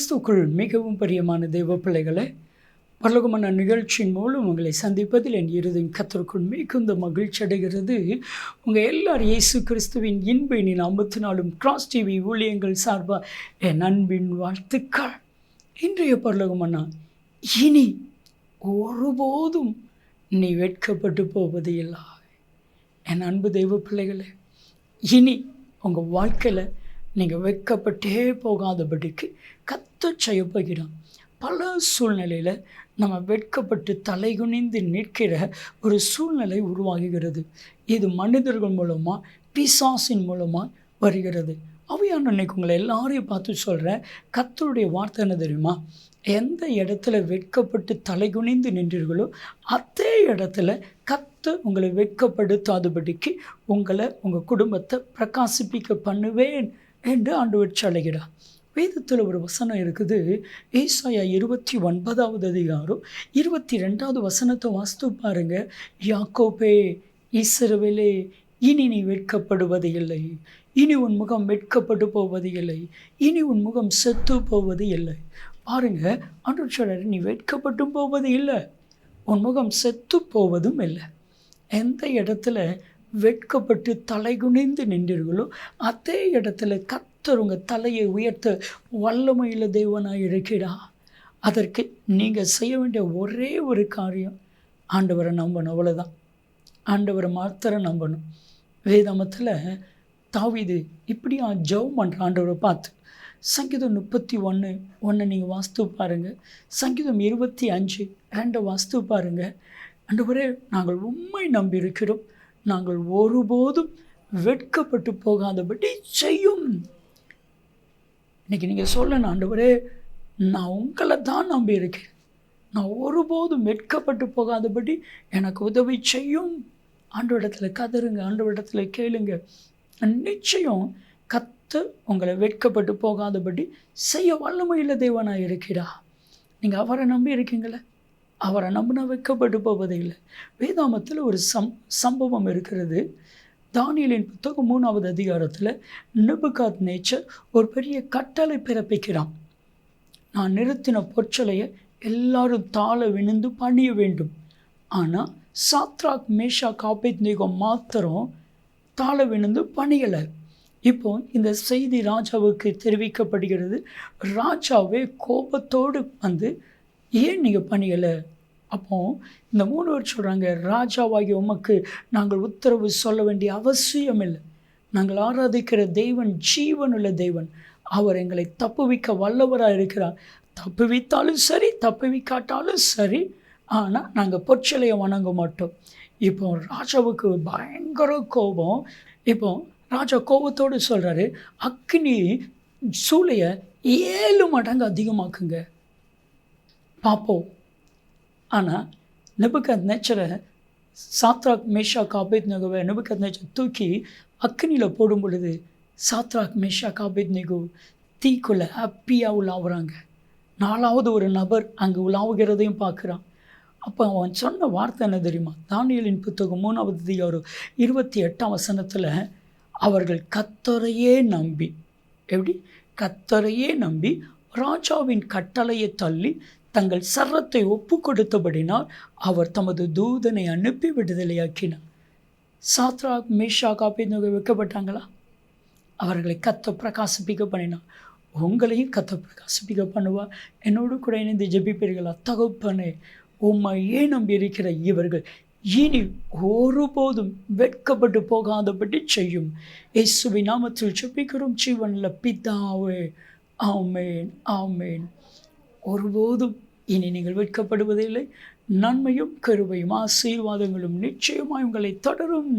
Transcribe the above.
கிறிஸ்துக்குள் மிகவும் பிரியமான தெய்வ பிள்ளைகளை பரலோகமான நிகழ்ச்சியின் மூலம் உங்களை சந்திப்பதில் என் இருதயம் கத்தருக்குள் மிகுந்த மகிழ்ச்சி அடைகிறது. உங்கள் எல்லார் இயேசு கிறிஸ்துவின் இன்ப ஐம்பத்தி நாளும் கிராஸ் டிவி ஊழியங்கள் சார்பாக என் அன்பின் வாழ்த்துக்கள். இன்றைய பரலோகமன்னா இனி ஒருபோதும் நீ வெட்கப்பட்டு போவது இல்லை என் அன்பு தெய்வ பிள்ளைகளே இனி உங்கள் வாழ்க்கையில் நீங்கள் வெட்கப்பட்டே போகாதபடிக்கு கத்த செய்ய போகிறான் பல சூழ்நிலையில் நம்ம வெட்கப்பட்டு தலைகுனிந்து நிற்கிற ஒரு சூழ்நிலை உருவாகுகிறது. இது மனிதர்கள் மூலமாக பிசாசின் மூலமாக வருகிறது. அவையான அன்னைக்கு உங்களை எல்லாரையும் பார்த்து சொல்கிறேன் கத்தருடைய வார்த்தை என்ன தெரியுமா? எந்த இடத்துல வெட்கப்பட்டு தலைகுனிந்து நின்றீர்களோ அதே இடத்துல கத்து உங்களை வெட்கப்படுத்தாதபடிக்கு உங்களை உங்கள் குடும்பத்தை பிரகாசிப்பிக்க பண்ணுவேன். என்று ஆண்டவர் சொல்லுகிறார் வேதத்தில் ஒரு வசனம் இருக்குது. ஏசாயா இருபத்தி ஒன்பதாவது அதிகாரம் இருபத்தி ரெண்டாவது வசனத்தை வாஸ்து பாருங்க. யாக்கோபே ஈஸ்வரவிலே இனி நீ வெட்கப்படுவது இல்லை. இனி உன் முகம் வெட்கப்பட்டு போவது இல்லை. இனி உன் முகம் செத்து போவது இல்லை. பாருங்க ஆண்டவர் நீ வெட்கப்பட்டும் போவது இல்லை. உன் முகம் செத்து போவதும் இல்லை. எந்த இடத்துல வெட்கப்பட்டு தலைகுனிந்து நின்றீர்களோ அதே இடத்துல கத்தர் உங்கள் தலையை உயர்த்த வல்லமையில் தெய்வனாக இருக்கிறா அதற்கு நீங்கள் செய்ய வேண்டிய ஒரே ஒரு காரியம் ஆண்டவரை நம்பணும் அவ்வளோதான் ஆண்டவரை மாத்திரம் நம்பணும். வேதாமத்தில் தாவிது இப்படியா ஜவ் பண்ணுற ஆண்டவரை பார்த்து. சங்கீதம் முப்பத்தி ஒன்று ஒன்று நீங்கள் வாஸ்து பாருங்கள் சங்கீதம் இருபத்தி அஞ்சு ரெண்டை வாஸ்து பாருங்கள் ஆண்டவரே நாங்கள் உண்மை நம்பி இருக்கிறோம் நாங்கள் ஒருபோதும் வெட்கப்பட்டு போகாதபடி செய்யும். இன்னைக்கு நீங்கள் சொல்லணும் ஆண்டவரே நான் உங்களை தான் நம்பியிருக்கேன் நான் ஒருபோதும் வெட்கப்பட்டு போகாதபடி எனக்கு உதவி செய்யும். ஆண்டவரிடத்தில் ஆண்டு ஆண்டவரிடத்தில் கேளுங்க. நிச்சயம் கத்து உங்களை வெட்கப்பட்டு போகாதபடி செய்ய வல்லமையில் தேவனாக இருக்கிறா நீங்கள் அவரை நம்பி இருக்கீங்களே அவரை நம்பினா வைக்கப்பட்டு போவதே இல்லை வேதாமத்தில் ஒரு சம் சம்பவம் இருக்கிறது. தானியலின் புத்தகம் மூணாவது அதிகாரத்தில் நிபுகாத் நேச்சர் ஒரு பெரிய கட்டளை பிறப்பிக்கிறான். நான் நிறுத்தின பொற்சலையை எல்லாரும் தாழ விழுந்து பணிய வேண்டும். ஆனால் சாத்ராக் மேஷா காப்பேத் நிகம் மாத்திரம் தாழ விழுந்து பணியலை. இப்போ இந்த செய்தி ராஜாவுக்கு தெரிவிக்கப்படுகிறது. ராஜாவே கோபத்தோடு வந்து ஏன் நீங்கள் பணியலை அப்போ இந்த மூணு பேர் சொல்கிறாங்க ராஜாவாகிய உமக்கு நாங்கள் உத்தரவு சொல்ல வேண்டிய அவசியம் இல்லை. நாங்கள் ஆராதிக்கிற தெய்வன் ஜீவனுள்ள தெய்வன் அவர் எங்களை தப்புவிக்க வல்லவராக இருக்கிறார். தப்புவித்தாலும் சரி தப்புவிக்காட்டாலும் சரி ஆனால் நாங்கள் பொற்சிலையை வணங்க மாட்டோம். இப்போ ராஜாவுக்கு பயங்கர கோபம். இப்போ ராஜா கோபத்தோடு சொல்கிறாரு அக்னி சூளையை ஏழு மடங்கு அதிகமாக்குங்க. பார்ப்போம் ஆனால் நெபுகத் நேச்சரை சாத்ராக் மேஷா காபேத் நகுவை நெபுகத் நேச்சர் தூக்கி அக்னியில் போடும் பொழுது சாத்ராக் மேஷா காபேத் நெகு தீக்குள்ளே ஹாப்பியாக உலாவுறாங்க. நாலாவது ஒரு நபர் அங்கே உலாவுகிறதையும் பார்க்குறான். அப்போ அவன் சொன்ன வார்த்தை என்ன தெரியுமா? தானியலின் புத்தகம் மூணாவது அதிகாரம் இருபத்தி எட்டாம் வசனத்தில் அவர்கள் கத்தரையே நம்பி எப்படி? கத்தரையே நம்பி ராஜாவின் கட்டளையை தள்ளி தங்கள் சரத்தை ஒப்பு கொடுத்தபடினால் அவர் தமது தூதனை அனுப்பி விடுதலையாக்கினார். சாத்ரா மேஷா காப்பீங்க வைக்கப்பட்டாங்களா? அவர்களை கத்த பிரகாசிப்பிக்க பண்ணினார். உங்களையும் கத்த பிரகாசிப்பிக்க பண்ணுவா. என்னோடு கூட இணைந்து ஜெபிப்பீர்களா. தகப்பனே உம்மையே நம்பி இருக்கிற இவர்கள்? இனி ஒருபோதும் வெட்கப்பட்டு போகாதபடி செய்யும். இயேசுவி நாமத்தில் ஜெபிக்கிறோம். ஜீவனில் பிதாவே ஆமேன் ஆமேன். ஒருபோதும் இனி நீங்கள் வெட்கப்படுவதில்லை நன்மையும் கருவையும் ஆசீர்வாதங்களும் நிச்சயமாய் உங்களை தொடரும்.